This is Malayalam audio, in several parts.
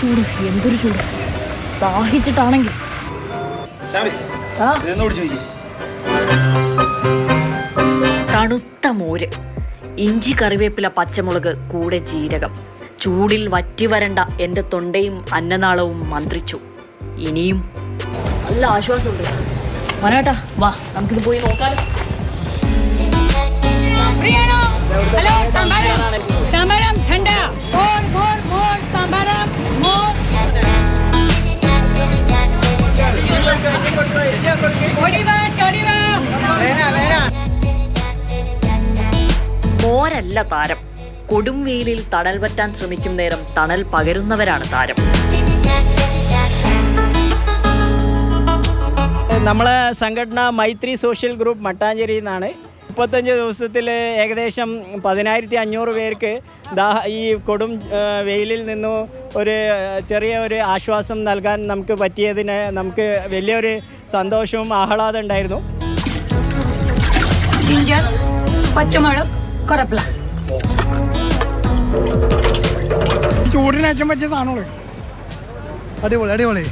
ചൂട് എന്തൊരു ചൂട്. ദാഹിച്ചിട്ടാണെങ്കിൽ. തണുത്ത മോര്. ഇഞ്ചി കറിവേപ്പില പച്ചമുളക് കൂടെ ജീരകം. ചൂടിൽ വറ്റിവരണ്ട എന്റെ തൊണ്ടയും അന്നനാളവും മന്ത്രിച്ചു. ഇനിയും നല്ല ആശ്വാസമുണ്ട്. മനേട്ടാ വാ നമുക്കിത് പോയി നോക്കാലോ ഹലോ അവരല്ല താരം. കൊടും വെയിലിൽ തണൽ പറ്റാൻ ശ്രമിക്കും നേരം തണൽ പകരുന്നവരാണ് താരം. നമ്മളെ സംഘടന മൈത്രി സോഷ്യൽ ഗ്രൂപ്പ് മട്ടാഞ്ചേരി എന്നാണ് മുപ്പത്തഞ്ച് ദിവസത്തിൽ ഏകദേശം പതിനായിരത്തി അഞ്ഞൂറ് പേർക്ക് ദാ ഈ കൊടും വെയിലിൽ നിന്നും ഒരു ചെറിയ ഒരു ആശ്വാസം നൽകാൻ നമുക്ക് പറ്റിയതിന് നമുക്ക് വലിയൊരു സന്തോഷവും ആഹ്ലാദം ഉണ്ടായിരുന്നു. പച്ചമുളക് പച്ചമുളക് ചൂടിന് ചൂടിനേറ്റം പറ്റിയ സാധനങ്ങൾ. അടിപൊളി അടിപൊളി.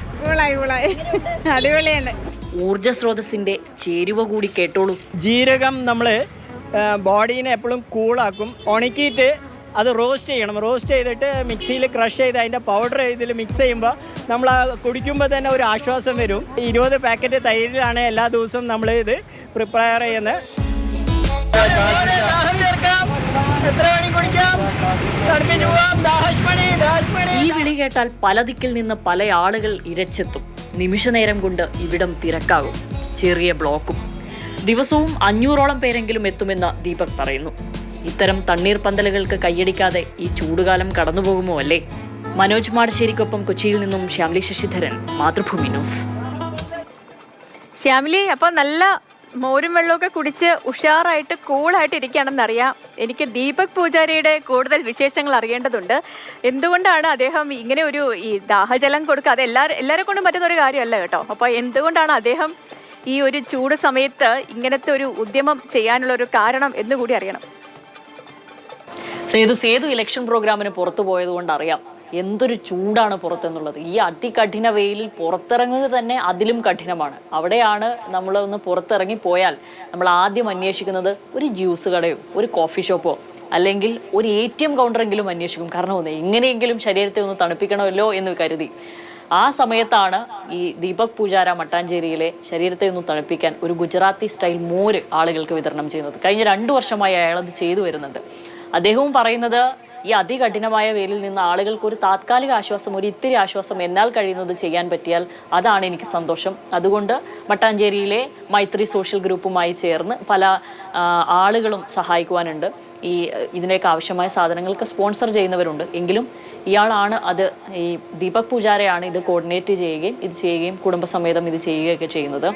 ഊർജ സ്രോതസ്സിന്റെ ചേരുവ കൂടി കേട്ടോളൂ. ജീരകം നമ്മൾ ബോഡീനെ എപ്പോഴും കൂളാക്കും. ഉണക്കിയിട്ട് അത് റോസ്റ്റ് ചെയ്യണം. റോസ്റ്റ് ചെയ്തിട്ട് മിക്സിയിൽ ക്രഷ് ചെയ്ത് അതിന്റെ പൗഡർ ഇതിൽ മിക്സ് ചെയ്യുമ്പോൾ നമ്മൾ ആ കുടിക്കുമ്പോൾ തന്നെ ഒരു ആശ്വാസം വരും. ഇരുപത് പാക്കറ്റ് തൈരിലാണ് എല്ലാ ദിവസവും നമ്മൾ ഇത് പ്രിപ്പയർ ചെയ്യുന്നത്. ഈ വിളി കേട്ടാൽ പല ദിക്കിൽ നിന്ന് പല ആളുകൾ ഇരച്ചെത്തും. നിമിഷനേരം കൊണ്ട് ഇവിടം തിരക്കാകും ചെറിയ ബ്ലോക്കും. ദിവസവും അഞ്ഞൂറോളം പേരെങ്കിലും എത്തുമെന്ന് ദീപക് പറയുന്നു. ഇത്തരം തണ്ണീർ പന്തലുകൾക്ക് കൈയടിക്കാതെ ഈ ചൂടുകാലം കടന്നുപോകുമോ അല്ലേ? മനോജ് മാടശ്ശേരിക്കൊപ്പം കൊച്ചിയിൽ നിന്നും ശ്യാംലി ശശിധരൻ മാതൃഭൂമി ന്യൂസ്. ശ്യാമിലി അപ്പോൾ നല്ല മോരും വെള്ളമൊക്കെ കുടിച്ച് ഉഷാറായിട്ട് കൂളായിട്ട് ഇരിക്കുകയാണെന്നറിയാം എനിക്ക് ദീപക് പൂജാരിയുടെ കൂടുതൽ വിശേഷങ്ങൾ അറിയേണ്ടതുണ്ട്. എന്തുകൊണ്ടാണ് അദ്ദേഹം ഇങ്ങനെ ഒരു ഈ ദാഹജലം കൊടുക്കുക? അത് എല്ലാവരും എല്ലാവരെ കൊണ്ടും പറ്റുന്ന ഒരു കാര്യമല്ല കേട്ടോ. അപ്പോൾ എന്തുകൊണ്ടാണ് അദ്ദേഹം ഈ ഒരു ചൂട് സമയത്ത് ഇങ്ങനത്തെ ഒരു ഉദ്യമം ചെയ്യാനുള്ള ഒരു കാരണം എന്നുകൂടി അറിയണം. സേതു സേതു ഇലക്ഷൻ പ്രോഗ്രാമിന് പുറത്തു പോയതുകൊണ്ട് അറിയാം എന്തൊരു ചൂടാണ് പുറത്തെന്നുള്ളത്. ഈ അതികഠിന വെയിലിൽ പുറത്തിറങ്ങുക തന്നെ അതിലും കഠിനമാണ്. അവിടെയാണ് നമ്മൾ ഒന്ന് പുറത്തിറങ്ങി പോയാൽ നമ്മൾ ആദ്യം അന്വേഷിക്കുന്നത് ഒരു ജ്യൂസ് കടയോ ഒരു കോഫി ഷോപ്പോ അല്ലെങ്കിൽ ഒരു എ ടി എം കൗണ്ടറെങ്കിലും അന്വേഷിക്കും. കാരണം ഒന്ന് എങ്ങനെയെങ്കിലും ശരീരത്തെ ഒന്ന് തണുപ്പിക്കണമല്ലോ എന്ന് കരുതി. ആ സമയത്താണ് ഈ ദീപക് പൂജാര മട്ടാഞ്ചേരിയിലെ ശരീരത്തെ ഒന്ന് തണുപ്പിക്കാൻ ഒരു ഗുജറാത്തി സ്റ്റൈൽ മോര് ആളുകൾക്ക് വിതരണം ചെയ്യുന്നത്. കഴിഞ്ഞ രണ്ടു വർഷമായി അയാൾ അത് ചെയ്തു വരുന്നുണ്ട്. അദ്ദേഹവും പറയുന്നത് ഈ അതികഠിനമായ വെയിലിൽ നിന്ന് ആളുകൾക്ക് ഒരു താത്കാലിക ആശ്വാസം ഒരു ഇത്തിരി ആശ്വാസം എന്നാൽ കഴിയുന്നത് ചെയ്യാൻ പറ്റിയാൽ അതാണ് എനിക്ക് സന്തോഷം. അതുകൊണ്ട് മട്ടാഞ്ചേരിയിലെ മൈത്രി സോഷ്യൽ ഗ്രൂപ്പുമായി ചേർന്ന് പല ആളുകളും സഹായിക്കുവാനുണ്ട്. ഈ ഇതിനേക്ക് ആവശ്യമായ സാധനങ്ങൾക്ക് സ്പോൺസർ ചെയ്യുന്നവരുണ്ട്. എങ്കിലും ഇയാളാണ് അത് ഈ ദീപക് പൂജാരയാണ് ഇത് കോർഡിനേറ്റ് ചെയ്യുകയും ഇത് ചെയ്യുകയും കുടുംബസമേതം ഇത് ചെയ്യുകയൊക്കെ ചെയ്യുന്നത്.